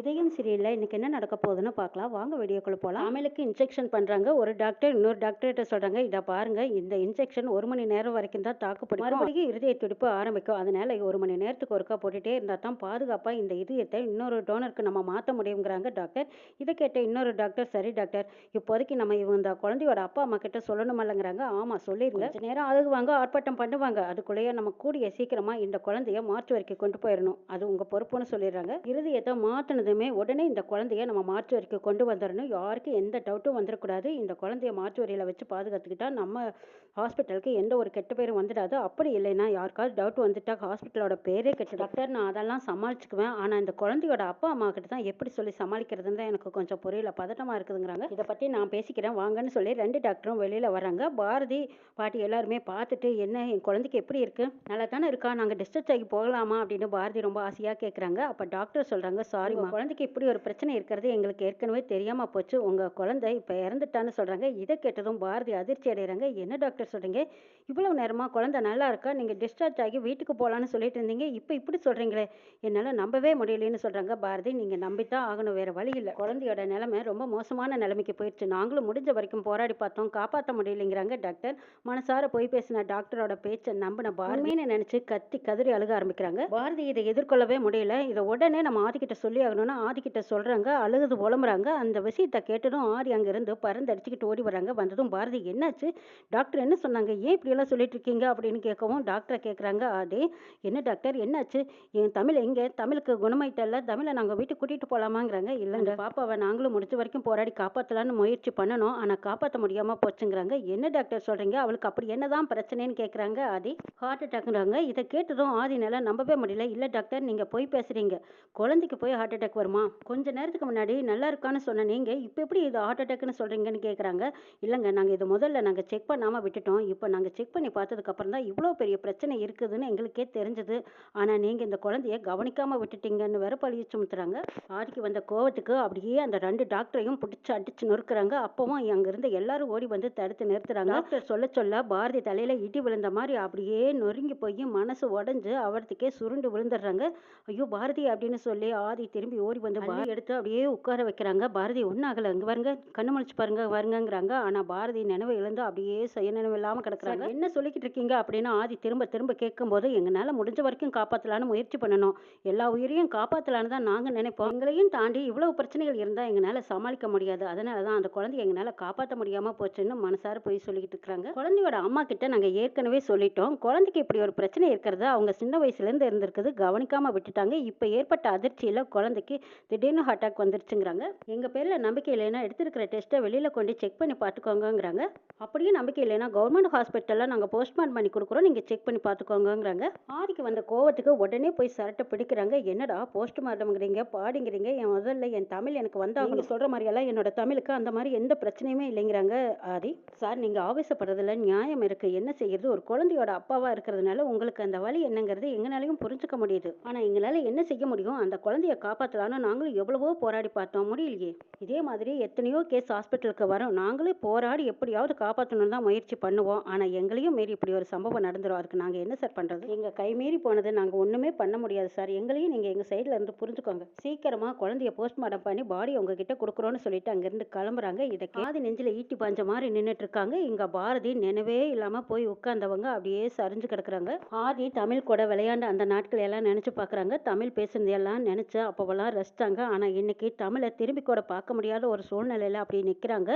இதயம் சரியில்லை இன்னைக்கு என்ன நடக்க போகுதுன்னு பார்க்கலாம். வாங்க வீடியோக்குள்ள போகலாம் அமலுக்கு இன்ஜெக்ஷன் பண்ணுறாங்க ஒரு டாக்டர் இன்னொரு டாக்டர்கிட்ட சொல்கிறாங்க இதை பாருங்க. இந்த இன்ஜெக்ஷன் ஒரு மணி நேரம் வரைக்கும் தான் தாக்குப்பிடிக்கும் மறுபடியும் இருதய துடிப்பு ஆரம்பிக்கும். அதனால ஒரு மணி நேரத்துக்கு ஒருக்கா போட்டுட்டே இருந்தால் தான் பாதுகாப்பாக இந்த இதயத்தை இன்னொரு டோனருக்கு நம்ம மாற்ற முடியுங்கிறாங்க டாக்டர் இதை கேட்ட இன்னொரு டாக்டர் சரி டாக்டர் இப்போதைக்கு நம்ம இவங்க இந்த குழந்தையோட அப்பா அம்மா கிட்ட சொல்லணுமல்லங்கிறாங்க ஆமாம் சொல்லிருங்க. கொஞ்ச நேரம் அழுகுவாங்க ஆர்ப்பாட்டம் பண்ணுவாங்க. அதுக்குள்ளேயே நம்ம கூடிய சீக்கிரமாக இந்த குழந்தைய மாற்று வரைக்கும் கொண்டு போயிடணும். அது உங்கள் பொறுப்புன்னு சொல்லிடுறாங்க. இருதயத்தை மாற்றினதுமே உடனே இந்த குழந்தைய நம்ம மாற்று வரைக்கும் கொண்டு வந்துடணும். யாருக்கும் எந்த டவுட்டும் வந்துடக்கூடாது இந்த குழந்தைய மாற்று வரையில் வச்சு பாதுகாத்துக்கிட்டா நம்ம ஹாஸ்பிட்டலுக்கு எந்த ஒரு கெட்ட பேரும் வந்துடாது. அப்படி இல்லைன்னா யாருக்காவது டவுட் வந்துட்டா ஹாஸ்பிட்டலோட பேரே கெட்டு டாக்டர் நான் அதெல்லாம் சமாளிச்சுக்குவேன். ஆனால் இந்த குழந்தையோட அப்பா அம்மா கிட்ட தான் எப்படி சொல்லி சமாளிக்கிறதுன்னு தான் எனக்கு கொஞ்சம் புரியல. பதட்டமாக இருக்குதுங்கிறாங்க. இதை பற்றி நான் பேசிக்கிறேன். வாங்கன்னு சொல்லி ரெண்டு டாக்டரும் வெளியில் வராங்க பாரதி பாட்டி எல்லாருமே பார்த்துட்டு என்ன என் குழந்தைக்கு எப்படி இருக்கு? நல்லா தானே இருக்கா? நாங்கள் டிஸ்டர்ஜ் ஆகி போகலாமா? அப்படின்னு பாரதி ரொம்ப ஆசையாக கேட்குறாங்க அப்போ டாக்டர் சொல்கிறாங்க சாரிம்மா குழந்தைக்கு இப்படி ஒரு பிரச்சனை இருக்கிறது எங்களுக்கு ஏற்கனவே தெரியாமல் போச்சு. உங்கள் குழந்தை இப்போ இறந்துட்டான்னு சொல்கிறாங்க இதை கேட்டதும் பாரதி அதிர்ச்சி அடைகிறாங்க. என்ன டாக்டர் சொல்கிறீங்க இவ்வளவு நேரமாக குழந்தை நல்லா இருக்கா? நீங்கள் டிஸ்சார்ஜ் ஆகி வீட்டுக்கு போகலான்னு சொல்லிட்டு இருந்தீங்க. இப்போ இப்படி சொல்கிறீங்களே என்னால் நம்பவே முடியலன்னு சொல்கிறாங்க பாரதி. நீங்கள் நம்பித்தான் ஆகணும். வேறு வழி இல்லை. குழந்தையோட நிலைமை ரொம்ப மோசமான நிலைமைக்கு போயிடுச்சு. நாங்களும் முடிஞ்ச வரைக்கும் போராடி பார்த்தோம். காப்பாற்ற முடியலைங்கிறாங்க டாக்டர். மனசார போய் பேசின டாக்டரோட பேச்சை நம்பின பாரதின்னு நினச்சி கத்தி கதறி அழுக ஆரம்பிக்கிறாங்க. பாரதி இதை எதிர்கொள்ளவே முடியல. இதை உடனே நம்ம ஆதிக்கிட்ட சொல்லி ஆகணும்னா ஆதிக்கிட்ட சொல்கிறாங்க அழுகுது புலம்புறாங்க. அந்த விஷயத்தை கேட்டதும் ஆதி அங்கேருந்து பறந்து அடிச்சுக்கிட்டு ஓடி வராங்க வந்ததும் பாரதி என்னாச்சு? டாக்டர் என்ன சொன்னாங்க? ஏன் இப்படியெல்லாம் சொல்லிட்டு இருக்கீங்க? அப்படின்னு கேட்கவும் டாக்டரை கேட்குறாங்க ஆதி என்ன டாக்டர்? என்னாச்சு? என் தமிழ் எங்கே? தமிழுக்கு குணமாயிட்டல்ல தமிழை நாங்கள் வீட்டுக்கு கூட்டிகிட்டு போகலாமாங்கிறாங்க இல்லைங்க பாப்பாவை நாங்களும் முடிஞ்ச வரைக்கும் போராடி காப்பாற்றலான்னு முயற்சி பண்ணணும். ஆனால் காப்பாற்ற முடியாமல் போச்சுங்கிறாங்க. என்ன டாக்டர் சொல்கிறீங்க அவளுக்கு அப்படி என்னதான் பிரச்சனைன்னு கேட்குறாங்க ஆதி? ஹார்ட் அட்டாக்ங்கிறாங்க இதை கேட்டதும் ஆதினால நம்பவே முடியல. இல்லை டாக்டர் நீங்கள் போய் பேசுகிறீங்க குழந்தைக்கு போய் ஹார்ட் அட்டாக் வருமா? கொஞ்ச நேரத்துக்கு முன்னாடி நல்லா இருக்கான்னு சொன்ன நீங்கள் இப்போ எப்படி இது ஹார்ட் அட்டாக்னு சொல்கிறீங்கன்னு கேட்குறாங்க இல்லைங்க நாங்கள் இது முதல்ல நாங்கள் செக் பண்ணாமல் விட்டுட்டோம். இப்போ நாங்கள் செக் பண்ணி பார்த்ததுக்கப்புறம் தான் இவ்வளோ பெரிய பிரச்சனை இருக்குதுன்னு எங்களுக்கே தெரிஞ்சது. ஆனால் நீங்கள் இந்த குழந்தைய கவனிக்காமல் விட்டுட்டீங்கன்னு வேற பழிய சுமத்துறாங்க. ஆதிக்கு வந்த கோவத்துக்கு அப்படியே அந்த ரெண்டு டாக்டரையும் பிடிச்சி அடிச்சு நொறுக்குறாங்க. அப்பவும் அங்க இருந்த எல்லாரும் ஓடி வந்து தடுத்து நிறுத்துறாங்க. டாக்டர் சொல்ல சொல்ல பாரதி தலையில இடி விழுந்த மாதிரி அப்படியே நொறுங்கி போய் மனசு உடஞ்சு அவர்த்துக்கே சுருண்டு விழுந்துடுறாங்க. ஐயோ பாரதி அப்படின்னு சொல்லி ஆதி திரும்பி ஓடி வந்து பாரதி எடுத்து அப்படியே உட்கார வைக்கிறாங்க. பாரதி ஒன்றும் ஆகலை. இங்கே பாருங்க கண்ணு முழிச்சு பாருங்க வருங்கங்கிறாங்க. ஆனால் பாரதி நினைவு இழந்து அப்படியே சுய நினைவு இல்லாமல் கிடக்குறாங்க. என்ன சொல்லிக்கிட்டு இருக்கீங்க அப்படின்னு ஆதி திரும்ப திரும்ப கேட்கும்போது எங்களால் முடிஞ்ச வரைக்கும் காப்பாற்றலான்னு முயற்சி பண்ணணும். எல்லா உயிரையும் காப்பாற்றலான்னு தான் நாங்கள் நினைப்போம். எங்களையும் தாண்டி இவ்வளவு பிரச்சனைகள் இருந்தால் எங்களால் சமாளிக்க முடியாது. அதனால தான் அந்த குழந்தைய எங்களால் காப்பாற்ற முடியாமல் போச்சுன்னு மனசார போய் சொல்லிக்கிட்டு இருக்கிறாங்க. குழந்தையோட அம்மா கிட்ட நாங்கள் ஏற்கனவே சொல்லிட்டோம். குழந்தைக்கு இப்படி ஒரு பிரச்சனை இருக்கிறத அவங்க சின்ன வயசுலேருந்து இருந்திருக்குது. கவனிக்காமல் விட்டுட்டாங்க. இப்போ ஏற்பட்ட அதிர்ச்சியில் குழந்தைக்கு திடீர்னு ஹார்ட் அட்டாக் வந்துருச்சுங்கிறாங்க. எங்கள் பேரில் நம்பிக்கை இல்லைன்னா எடுத்திருக்கிற டெஸ்ட்டை வெளியில் கொண்டு செக் பண்ணி பார்த்துக்கோங்கங்கிறாங்க. அப்படியே நம்பிக்கை இல்லைன்னா கவர்மெண்ட் ஹாஸ்பிட்டலில் நாங்கள் போஸ்ட்மார்ட்டம் பண்ணி கொடுக்குறோம். நீங்கள் செக் பண்ணி பார்த்துக்கோங்கங்கிறாங்க. ஆதிக்கு வந்த கோவத்துக்கு உடனே போய் சரட்டை பிடிக்கிறாங்க. என்னடா போஸ்ட்மார்ட்டம்ங்கிறீங்க பாடிங்கிறீங்க என் முதல்ல என் தமிழ் எனக்கு வந்தாங்க. சொல்கிற மாதிரியெல்லாம் என்னோட தமிழுக்கு அந்த மாதிரி எந்த பிரச்சனையுமே இல்லைங்கிறாங்க ஆதி. சார் நீங்கள் ஆவேசப்படுறதுல நியாயம் இருக்குது என்ன செய்யறது? ஒரு குழந்தையோட அப்பாவாக இருக்கிறதுனால உங்களுக்கு அந்த வழி என்னங்கிறது எங்களாலையும் புரிஞ்சுக்க முடியுது. ஆனால் எங்களால் என்ன செய்ய முடியும்? அந்த குழந்தைய காப்பாற்றலான்னு நாங்களும் எவ்வளவோ போராடி பார்த்தோம். முடியலையே. இதே மாதிரி எத்தனையோ கேஸ் ஹாஸ்பிட்டலுக்கு வரும். நாங்களே போராடி எப்படியாவது காப்பாற்றணும்னு தான் முயற்சி பண்ணுவோம். ஆனால் எங்களையும் மீறி இப்படி ஒரு சம்பவம் நடந்துரும். அதுக்கு நாங்கள் என்ன சார் பண்ணுறது எங்கள் கை மீறி போனது நாங்கள் ஒன்றுமே பண்ண முடியாது சார். எங்களையும் நீங்கள் எங்கள் சைடில் இருந்து புரிஞ்சுக்கோங்க. சீக்கிரமாக குழந்தைய போஸ்ட்மார்ட்டம் பண்ணி பாடி உங்ககிட்ட கொடுக்குறோன்னு சொல்லிட்டு அங்கேருந்து கிளம்புறாங்க. இதை காது நெஞ்சில் ஈட்டி பாஞ்ச மாதிரி நின்றுட்டு இருக்காங்க இங்கே பாரதி நினைவே இல்லாமல் போய் உட்கார்ந்தவங்க அப்படியே சரிஞ்சு கிடக்குறாங்க. ஆதி தமிழ் கூட விளையாண்ட அந்த நாட்கள் எல்லாம் நினச்சி பார்க்குறாங்க தமிழ் பேசுனதெல்லாம் நினச்சா அப்போவெல்லாம் ரசித்தாங்க ஆனால் இன்றைக்கி தமிழை திரும்பி கூட பார்க்க முடியாத ஒரு சூழ்நிலையில் அப்படி நிற்கிறாங்க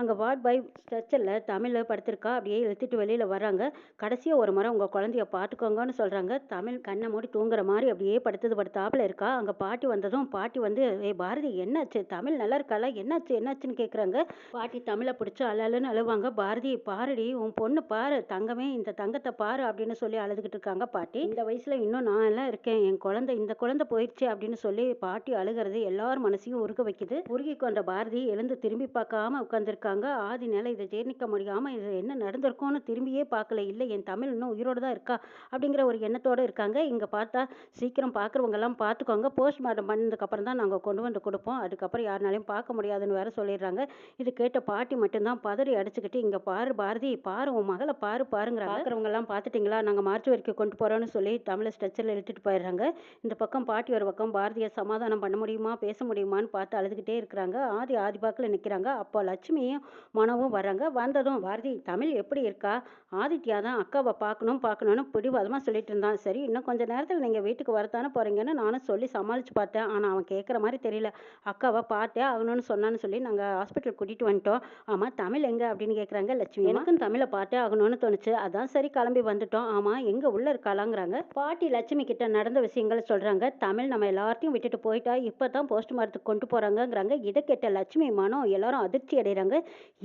அங்கே வார்ட் பை ஸ்ட்ரெச்சரில் தமிழில் படுத்திருக்கா அப்படியே இழுத்துட்டு வெளியில் வராங்க கடைசியாக ஒரு முறை உங்கள் குழந்தைய பார்த்துக்கோங்கன்னு சொல்கிறாங்க தமிழ் கண்ணை மூடி தூங்குற மாதிரி அப்படியே படுத்தது படுத்தாப்பில் இருக்கா? அங்கே பாட்டி வந்ததும் பாட்டி வந்து ஏ பாரதி என்னாச்சு? தமிழ் நல்லா இருக்காளா? என்னாச்சு? என்னாச்சுன்னு கேட்குறாங்க பாட்டி தமிழை பிடிச்சி அழலுன்னு அழுவாங்க. பாரதி பாருடி உன் பொண்ணு பாரு தங்கமே இந்த தங்கத்தை பாரு அப்படின்னு சொல்லி அழுதுகிட்டு இருக்காங்க பாட்டி. இந்த வயசில் இன்னும் நான் எல்லாம் இருக்கேன். என் குழந்தை இந்த குழந்தை போயிடுச்சு அப்படின்னு சொல்லி பாட்டி பாட்டி அழுகிறது எல்லார் மனசையும் உருக வைக்குது. உருகி கொண்ட பாரதி எழுந்து திரும்பி பார்க்காம உட்காந்துருக்காங்க ஆதி நிலை இதை ஜீர்ணிக்க முடியாம இது என்ன நடந்திருக்கும்னு திரும்பியே பார்க்கல. இல்லை என் தமிழ் இன்னும் உயிரோடு தான் இருக்கா? அப்படிங்கிற ஒரு எண்ணத்தோடு இருக்காங்க. இங்கே பார்த்தா சீக்கிரம் பார்க்குறவங்க எல்லாம் பார்த்துக்கோங்க. போஸ்ட்மார்ட்டம் பண்ணதுக்கப்புறம் தான் நாங்கள் கொண்டு வந்து கொடுப்போம். அதுக்கப்புறம் யாருனாலையும் பார்க்க முடியாதுன்னு வேற சொல்லிடுறாங்க. இது கேட்ட பாட்டி மட்டும்தான் பதறி அடிச்சுக்கிட்டு இங்கே பாரு பாரதி பாரு உன் மகளை பாரு பாருங்கிறாங்க. பார்க்குறவங்க எல்லாம் நாங்கள் மார்ச் வரைக்கும் கொண்டு போகிறோன்னு சொல்லி தமிழை ஸ்ட்ரெச்சரில் இழுத்துட்டு போயிடுறாங்க. இந்த பக்கம் பாட்டி ஒரு பக்கம் பாரதியை சமாதானம் பண்ண முடியுமா பேச முடியுமான்னு பார்த்து அழுதுகிட்டே இருக்கிறாங்க. ஆதி ஆதி பாக்கில் நிற்கிறாங்க. அப்போ லட்சுமியும் மனவும் வர்றாங்க. வந்ததும் பாரதி தமிழ் எப்படி இருக்கா? ஆதித்யா தான் அக்காவை பார்க்கணும் பார்க்கணும்னு பிடிவாதமாக சொல்லிட்டு இருந்தான். சரி இன்னும் கொஞ்ச நேரத்தில் நீங்கள் வீட்டுக்கு வரத்தானே போகிறீங்கன்னு நானும் சொல்லி சமாளித்து பார்த்தேன். ஆனால் அவன் கேட்குற மாதிரி தெரியல. அக்காவை பார்த்தே ஆகணும்னு சொன்னான்னு சொல்லி நாங்கள் ஹாஸ்பிட்டல் கூட்டிகிட்டு வந்துட்டோம். ஆமாம் தமிழ் எங்கே அப்படின்னு கேட்குறாங்க லட்சுமி. எனக்கும் தமிழை பார்த்தே ஆகணும்னு தோணுச்சு. அதான் சரி கிளம்பி வந்துட்டோம். ஆமாம் எங்கே உள்ளே இருக்காளாங்கிறாங்க. பாட்டி லட்சுமி கிட்ட நடந்த விஷயங்களை சொல்கிறாங்க தமிழ் நம்ம எல்லார்ட்டையும் விட்டுட்டு போயிட்டா இப்போ தான் போஸ்ட்மார்ட்டத்துக்கு கொண்டு போகிறாங்கங்கிறாங்க இதை கேட்ட லட்சுமி மனம் எல்லாரும் அதிர்ச்சி அடைகிறாங்க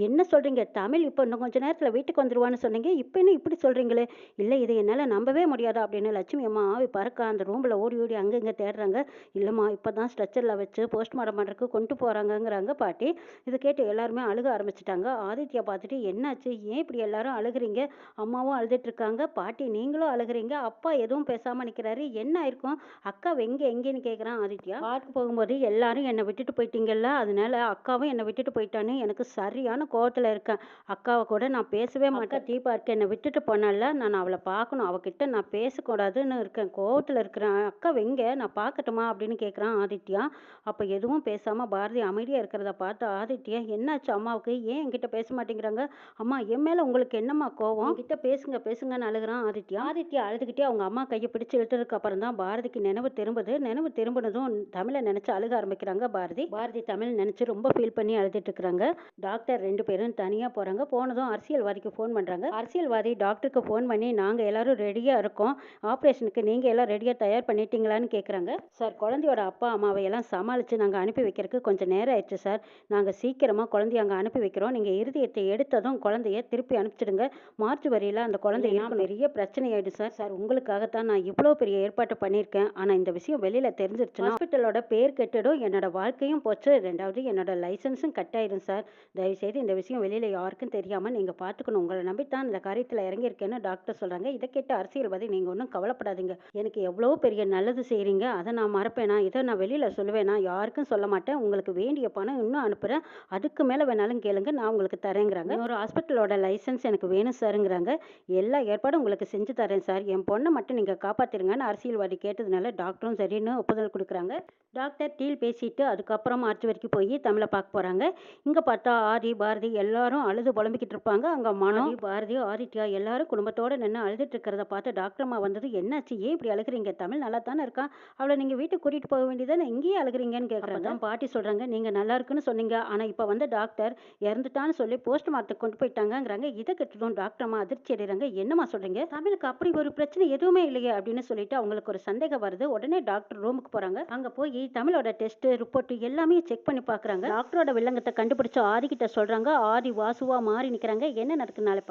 என்ன சொல்கிறீங்க தமிழ் இப்போ இன்னும் கொஞ்ச நேரத்தில் வீட்டுக்கு வந்துடுவான்னு சொன்னீங்க. இப்போ என்ன இப்படி சொல்கிறீங்களே இல்லை இதை என்னால் நம்பவே முடியாது அப்படின்னு லட்சுமி அம்மா ஆவி பறக்க அந்த ரூமில் ஓடி ஓடி அங்கே இங்கே தேடுறாங்க. இல்லைம்மா இப்போ தான் ஸ்ட்ரெச்சரில் வச்சு போஸ்ட்மார்ட்டம் பண்ணுறதுக்கு கொண்டு போகிறாங்கங்கிறாங்க பாட்டி. இதை கேட்டு எல்லாருமே அழுக ஆரம்பிச்சிட்டாங்க. ஆதித்யா பார்த்துட்டு என்னாச்சு? ஏன் இப்படி எல்லாரும் அழுகுறீங்க? அம்மாவும் அழுதுட்டு பாட்டி நீங்களும் அழுகுறீங்க. அப்பா எதுவும் பேசாமல் நிற்கிறாரு என்ன ஆயிருக்கும்? அக்கா எங்கே எங்கேன்னு கேட்குறான் ஆதித்யா. பார்க்க போகும்போது எல்லாரும் என்னை விட்டுட்டு போயிட்டீங்கல்ல? அதனால அக்காவும் என்னை விட்டுட்டு போயிட்டான்னு எனக்கு சரியான கோவத்தில் இருக்கேன். அக்காவை கூட நான் பேசவே மாட்டேன். டீ பார்க்க என்னை விட்டுட்டு போனால நான் அவளை பார்க்கணும். அவகிட்ட நான் பேசக்கூடாதுன்னு இருக்கேன். கோவத்தில் இருக்கிறேன். அக்கா எங்க? நான் பார்க்கட்டுமா? அப்படின்னு கேட்குறான் ஆதித்யா. அப்போ எதுவும் பேசாமல் பாரதி அமைதியாக இருக்கிறத பார்த்து ஆதித்யா என்னாச்சு அம்மாவுக்கு? ஏன் என்கிட்ட பேச மாட்டேங்கிறாங்க? அம்மா என் மேலே உங்களுக்கு என்னம்மா கோவம்? கிட்ட பேசுங்க பேசுங்கன்னு அழுகுறான் ஆதித்யா. ஆதித்யா அழுதுகிட்டே அவங்க அம்மா கையை பிடிச்சு இழுத்ததுக்கு அப்புறம் தான் பாரதிக்கு நினைவு திரும்புது. நினைவு திரும்பினதும் தமிழை நினைச்சு அழுக ஆரம்பிக்கிறாங்க பாரதி. பாரதி தமிழ் நினைச்சு ரொம்ப ஃபீல் பண்ணி அழுதுட்டு இருக்கிறாங்க. டாக்டர் ரெண்டு பேரும் தனியாக போகிறாங்க போனதும் அரசியல்வாதிக்கு ஃபோன் பண்ணுறாங்க அரசியல்வாதி டாக்டருக்கு ஃபோன் பண்ணி நாங்கள் எல்லாரும் ரெடியாக இருக்கோம். ஆப்ரேஷனுக்கு நீங்கள் எல்லாம் ரெடியாக தயார் பண்ணிட்டீங்களான்னு கேட்குறாங்க சார் குழந்தையோட அப்பா அம்மாவை எல்லாம் சமாளித்து நாங்கள் அனுப்பி வைக்கிறதுக்கு கொஞ்சம் நேரம் ஆயிடுச்சு சார் நாங்கள் சீக்கிரமாக குழந்தைய அங்கே அனுப்பி வைக்கிறோம். நீங்கள் இருதயத்தை எடுத்ததும் குழந்தைய திருப்பி அனுப்பிச்சிடுங்க. மார்ச் வரியில் அந்த குழந்தைய பெரிய பிரச்சனை ஆயிடுச்சு சார் சார் உங்களுக்காகத்தான் நான் இவ்வளோ பெரிய ஏற்பாடு பண்ணியிருக்கேன். ஆனால் இந்த விஷயம் வெளியில் தெரிஞ்சிருச்சு ஹாஸ்பிட்டலோட பேர் கெட்டுடும் என்னோட வாழ்க்கையும் போச்சு. ரெண்டாவது என்னோட லைசன்ஸும் கட் ஆயிடும் சார் தயவுசெய்து இந்த விஷயம் வெளியில் யாருக்கும் தெரியாமல் நீங்கள் பார்த்துக்கணும் உங்களை நம்பித்தான் இந்த காரியத்தில் இறங்கியிருக்கேன்னு டாக்டர் சொல்கிறாங்க இதை கேட்டு அரசியல்வாதி நீங்கள் ஒன்றும் கவலைப்படாதீங்க. எனக்கு எவ்வளோ பெரிய நல்லது செய்கிறீங்க அதை நான் மறப்பேனா? இதை நான் வெளியில் சொல்லுவேனா? யாருக்கும் சொல்ல மாட்டேன். உங்களுக்கு வேண்டிய பணம் இன்னும் அனுப்புகிறேன் அதுக்கு மேலே வேணாலும் கேளுங்க. நான் உங்களுக்கு தரேங்கிறாங்க. ஒரு ஹாஸ்பிட்டலோட லைசன்ஸ் எனக்கு வேணும் சாருங்கிறாங்க எல்லா ஏற்பாடும் உங்களுக்கு செஞ்சு தரேன் சார் என் பொண்ணை மட்டும் நீங்கள் காப்பாற்றிருங்கன்னு அரசியல்வாதி கேட்டதுனால டாக்டரும் சரின்னு ஒப்புதல் கொடுக்குறாங்க. டாக்டர் டீல் பேசிட்டு அதுக்கப்புறம் மார்ச் வரைக்கும் போய் தமிழை பார்க்க போகிறாங்க இங்கே பார்த்தா ஆதி பாரதி எல்லாரும் அழுது புலம்பிக்கிட்டு இருப்பாங்க. அங்கே மனோ பாரதி ஆதித்யா எல்லாரும் குடும்பத்தோட நின்று அழுதுட்டு இருக்கிறத பார்த்து டாக்டர் அம்மா வந்தது என்னாச்சு? ஏன் இப்படி அழுகுறீங்க? தமிழ் நல்லா தானே இருக்கான் அவளை நீங்கள் வீட்டுக்கு கூட்டிகிட்டு போக வேண்டியதானே? இங்கேயே அழுகுறீங்கன்னு கேட்குறாங்க தான் பாட்டி சொல்கிறாங்க நீங்கள் நல்லா இருக்குன்னு சொன்னீங்க. ஆனால் இப்போ வந்து டாக்டர் இறந்துட்டான்னு சொல்லி போஸ்ட் மார்ட்டத்துக்கு கொண்டு போயிட்டாங்கங்கிறாங்க. இதை கட்டணும் டாக்டர் அம்மா அதிர்ச்சி அடைகிறாங்க என்னம்மா சொல்கிறீங்க தமிழுக்கு அப்படி ஒரு பிரச்சனை எதுவுமே இல்லையே அப்படின்னு சொல்லிட்டு அவங்களுக்கு ஒரு சந்தேகம் வருது. உடனே டாக்டர் ரூமுக்கு போகிறாங்க அங்கே போய் தமிழோட டெஸ்ட் ரிப்போர்ட் எல்லாமே செக் பண்ணி பார்க்குறாங்க டாக்டரோட வில்லங்கத்தை கண்டுபிடிச்ச கிட்ட சொல்றாங்க. ஆதி வாசுவா மாறி நிற்கிறாங்க என்ன நடக்குது நாளை